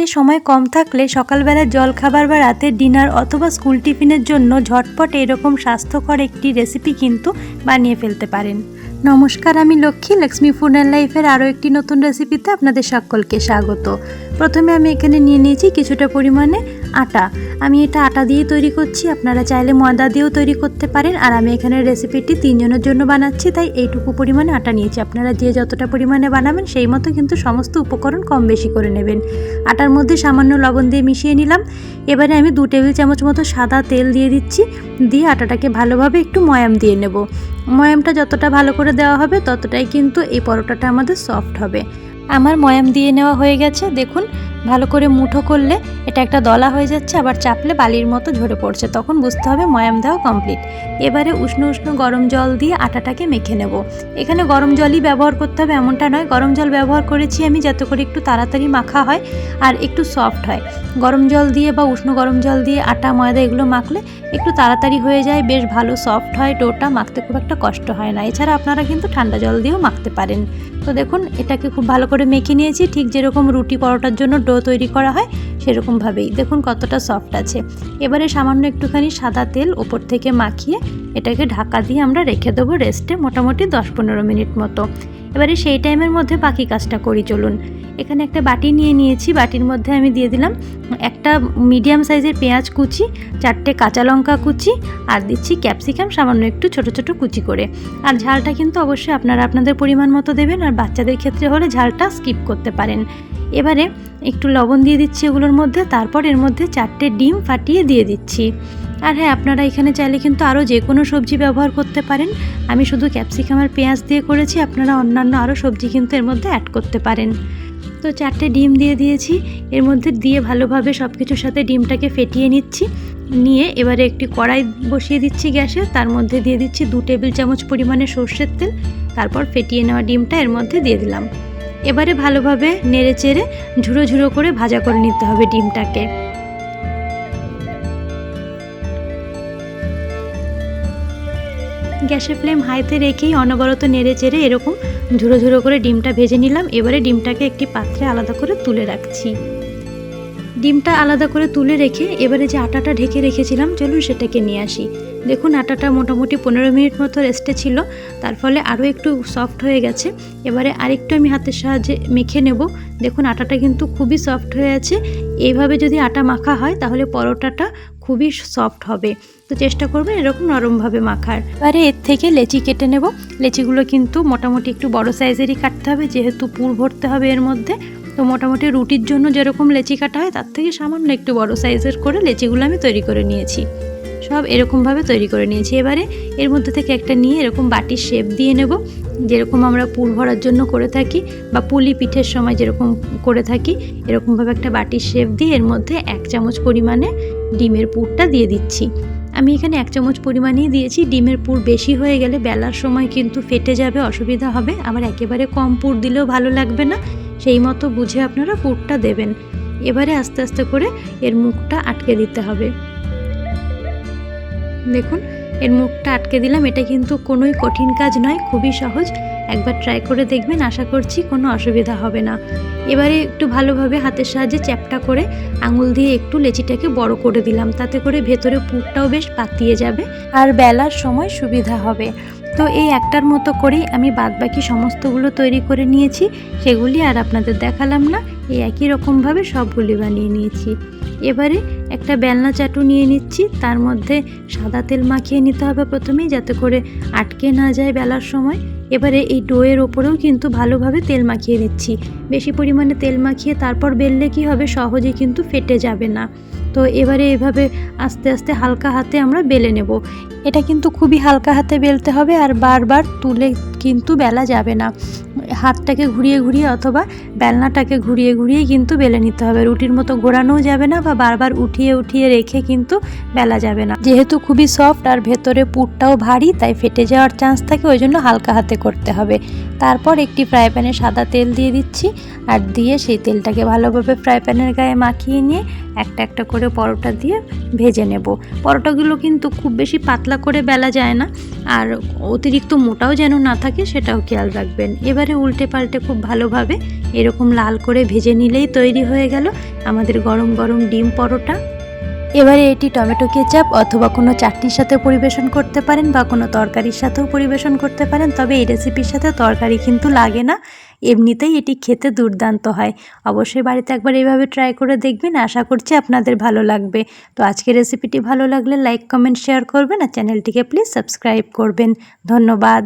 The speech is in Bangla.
হাতে সময় কম থাকলে সকালবেলার জলখাবার বা রাতের ডিনার অথবা স্কুল টিফিনের জন্য ঝটপট এরকম স্বাস্থ্যকর একটি রেসিপি কিন্তু বানিয়ে ফেলতে পারেন। নমস্কার, আমি লক্ষ্মী। লক্ষ্মী ফুড অ্যান্ড লাইফের আরও একটি নতুন রেসিপিতে আপনাদের সকলকে স্বাগত। প্রথমে আমি এখানে নিয়ে নিয়েছি কিছুটা পরিমাণে আটা। আমি এটা আটা দিয়ে তৈরি করছি। আপনারা চাইলে ময়দা দিয়েও তৈরি করতে পারেন। আর আমি এখানে রেসিপিটি তিনজনের জন্য বানাচ্ছি, তাই এইটুকু পরিমাণে আটা নিয়েছি। আপনারা যে যতটা পরিমাণে বানাবেন, সেই মতো কিন্তু সমস্ত উপকরণ কম বেশি করে নেবেন। আটার মধ্যে সামান্য লবণ দিয়ে মিশিয়ে নিলাম। এবারে আমি দু টেবিল চামচ মতো সাদা তেল দিয়ে দিচ্ছি। দিয়ে আটাটাকে ভালোভাবে একটু ময়াম দিয়ে নেব। ময়ামটা যতটা ভালো করে দেওয়া হবে, ততটাই কিন্তু এই পরোটাটা আমাদের সফট হবে। আমার ময়াম দিয়ে নেওয়া হয়ে গেছে। দেখুন, ভালো করে মুঠো করলে এটা একটা দলা হয়ে যাচ্ছে, আবার চাপলে বালির মতো ঝরে পড়ছে। তখন বুঝতে হবে ময়াম দেওয়া কমপ্লিট। এবারে উষ্ণ উষ্ণ গরম জল দিয়ে আটাটাকে মেখে নেব। এখানে গরম জলই ব্যবহার করতে হবে, এমনটা নয়। গরম জল ব্যবহার করেছি আমি যাতে করে একটু তাড়াতাড়ি মাখা হয় আর একটু সফট হয়। গরম জল দিয়ে বা উষ্ণ গরম জল দিয়ে আটা, ময়দা এগুলো মাখলে একটু তাড়াতাড়ি হয়ে যায়। বেশ ভালো সফট হয়, ডোটা মাখতে খুব একটা কষ্ট হয় না। এছাড়া আপনারা কিন্তু ঠান্ডা জল দিয়েও মাখতে পারেন। তো দেখুন, এটাকে খুব ভালো করে মেখে নিয়েছি। ঠিক যেরকম রুটি পরোটার জন্য ডো তৈরি করা হয় সেরকমভাবেই। দেখুন কতটা সফট আছে। এবারে সামান্য একটুখানি সাদা তেল ওপর থেকে মাখিয়ে এটাকে ঢাকা দিয়ে আমরা রেখে দেবো রেস্টে মোটামুটি দশ পনেরো মিনিট মতো। এবারে সেই টাইমের মধ্যে বাকি কাজটা করি, চলুন। এখানে একটা বাটি নিয়ে নিয়েছি। বাটির মধ্যে আমি দিয়ে দিলাম একটা মিডিয়াম সাইজের পেঁয়াজ কুচি, চারটে কাঁচা লঙ্কা কুচি আর দিচ্ছি ক্যাপসিকাম সামান্য একটু ছোট ছোট কুচি করে। আর ঝালটা কিন্তু অবশ্যই আপনারা আপনাদের পরিমাণ মতো দেবেন আর বাচ্চাদের ক্ষেত্রে হলে ঝালটা স্কিপ করতে পারেন। এবারে একটু লবণ দিয়ে দিচ্ছি এগুলোর মধ্যে, তারপর এর মধ্যে চারটে ডিম ফাটিয়ে দিয়ে দিচ্ছি। আর হ্যাঁ আপনারা এখানে চাইলে কিন্তু আরও যে কোনো সবজি ব্যবহার করতে পারেন। আমি শুধু ক্যাপসিকাম আর পেঁয়াজ দিয়ে করেছি, আপনারা অন্যান্য আরও সবজি কিন্তু এর মধ্যে অ্যাড করতে পারেন। তো চারটে ডিম দিয়ে দিয়েছি, এর মধ্যে দিয়ে ভালোভাবে সব কিছুর সাথে ডিমটাকে ফেটিয়ে নিচ্ছি। নিয়ে এবারে একটি কড়াই বসিয়ে দিচ্ছি গ্যাসে, তার মধ্যে দিয়ে দিচ্ছি দু টেবিল চামচ পরিমাণে সর্ষের তেল, তারপর ফেটিয়ে নেওয়া ডিমটা এর মধ্যে দিয়ে দিলাম। এবারে ভালোভাবে নেড়ে চেড়ে ঝুড়ো ঝুড়ো করে ভাজা করে নিতে হবে ডিমটাকে। গ্যাসের ফ্লেম হাইতে রেখেই অনবরত নেড়ে চেড়ে এরকম ঝুড়ো ঝুড়ো করে ডিমটা ভেজে নিলাম। এবারে ডিমটাকে একটি পাত্রে আলাদা করে তুলে রাখছি। ডিমটা আলাদা করে তুলে রেখে এবারে যে আটাটা ঢেকে রেখেছিলাম, চলুন সেটাকে নিয়ে আসি। দেখুন, আটাটা মোটামুটি পনেরো মিনিট মতো রেস্টে ছিল, তার ফলে আরও একটু সফট হয়ে গেছে। এবারে আরেকটু আমি হাতের সাহায্যে মেখে নেব। দেখুন, আটাটা কিন্তু খুবই সফট হয়ে আছে। এইভাবে যদি আটা মাখা হয়, তাহলে পরোটাটা খুবই সফট হবে। তো চেষ্টা করবেন এরকম নরমভাবে মাখার। এবারে এর থেকে লেচি কেটে নেব। লেচিগুলো কিন্তু মোটামুটি একটু বড় সাইজেরই কাটতে হবে, যেহেতু পুর ভরতে হবে এর মধ্যে। তো মোটামুটি রুটির জন্য যেরকম লেচি কাটা হয়, তার থেকে সামান্য একটু বড় সাইজের করে লেচিগুলো আমি তৈরি করে নিয়েছি। সব এরকমভাবে তৈরি করে নিয়েছি। এবারে এর মধ্যে থেকে একটা নিয়ে এরকম বাটির শেপ দিয়ে নেব। যেরকম আমরা পুর ভরার জন্য করে থাকি বা পুলি পিঠের সময় যেরকম করে থাকি, এরকমভাবে একটা বাটির শেপ দিয়ে এর মধ্যে এক চামচ পরিমাণে ডিমের পুরটা দিয়ে দিচ্ছি। আমি এখানে এক চামচ পরিমাণেই দিয়েছি। ডিমের পুর বেশি হয়ে গেলে বেলার সময় কিন্তু ফেটে যাবে, অসুবিধা হবে। আবার একেবারে কম পুর দিলেও ভালো লাগবে না। সেই মতো বুঝে আপনারা পুরটা দেবেন। এবারে আস্তে আস্তে করে এর মুখটা আটকে দিতে হবে। দেখুন, এর মুখটা আটকে দিলাম। এটা কিন্তু কোনোই কঠিন কাজ নয়, খুবই সহজ। একবার ট্রাই করে দেখবেন, আশা করছি কোনো অসুবিধা হবে না। এবারে একটু ভালোভাবে হাতের সাহায্যে চ্যাপটা করে আঙুল দিয়ে একটু লেচিটাকে বড় করে দিলাম। তাতে করে ভেতরে পুরটাও বেশ পাতিয়ে যাবে। আর বেলার সময় সুবিধা হবে। তো এই একটার মতো করেই আমি বাদবাকি সমস্তগুলো তৈরি করে নিয়েছি, সেগুলি আর আপনাদের দেখালাম না। এই একই রকমভাবে সবগুলি বানিয়ে নিয়েছি। এবারে একটা বেলনা চাটু নিয়ে নিচ্ছি, তার মধ্যে সাদা তেল মাখিয়ে নিতে হবে প্রথমেই যাতে করে আটকে না যায় বেলার সময়। এবারে এই ডোয়ের ওপরেও কিন্তু ভালোভাবে তেল মাখিয়ে দিচ্ছি বেশি পরিমাণে তেল মাখিয়ে তারপর বেললে কি হবে সহজে কিন্তু ফেটে যাবে না। তো এবারে এভাবে আস্তে আস্তে হালকা হাতে আমরা বেলে নেব। এটা কিন্তু খুবই হালকা হাতে বেলতে হবে আর বারবার তুলে কিন্তু বেলা যাবে না। হাতটাকে ঘুরিয়ে ঘুরিয়ে অথবা বেলনাটাকে ঘুরিয়ে ঘুরিয়ে কিন্তু বেলে নিতে হবে। রুটির মতো ঘোরানোও যাবে না বা বারবার উঠিয়ে উঠিয়ে রেখে কিন্তু বেলা যাবে না। যেহেতু খুবই সফট আর ভেতরে পুরটাও ভারী, তাই ফেটে যাওয়ার চান্স থাকে ওই জন্য হালকা হাতে করতে হবে। তারপর একটি ফ্রাই প্যানে সাদা তেল দিয়ে দিচ্ছি আর দিয়ে সেই তেলটাকে ভালোভাবে ফ্রাই প্যানের গায়ে মাখিয়ে নিয়ে একটা একটা করে পরোটা দিয়ে ভেজে নেব। পরোটাগুলো কিন্তু খুব বেশি পাতলা করে বেলা যায় না আর অতিরিক্ত মোটাও যেন না থাকে সেটাও খেয়াল রাখবেন। এবারে উল্টে পাল্টে খুব ভালোভাবে এরকম লাল করে ভেজে নিলেই তৈরি হয়ে গেল আমাদের গরম গরম ডিম পরোটা। এবারে এটি টমেটো কেচাপ অথবা কোনো চাটনির সাথে পরিবেশন করতে পারেন বা কোনো তরকারির সাথেও পরিবেশন করতে পারেন, তবে এই রেসিপির সাথে তরকারি কিন্তু লাগে না। এমনিতেই এটি খেতে দুর্দান্ত হয়। অবশ্যই বাড়িতে একবার এইভাবে ট্রাই করে দেখবেন। আশা করছি আপনাদের ভালো লাগবে। তো আজকের রেসিপিটি ভালো লাগলে লাইক কমেন্ট শেয়ার করবেন আর চ্যানেলটিকে প্লিজ সাবস্ক্রাইব করবেন। ধন্যবাদ।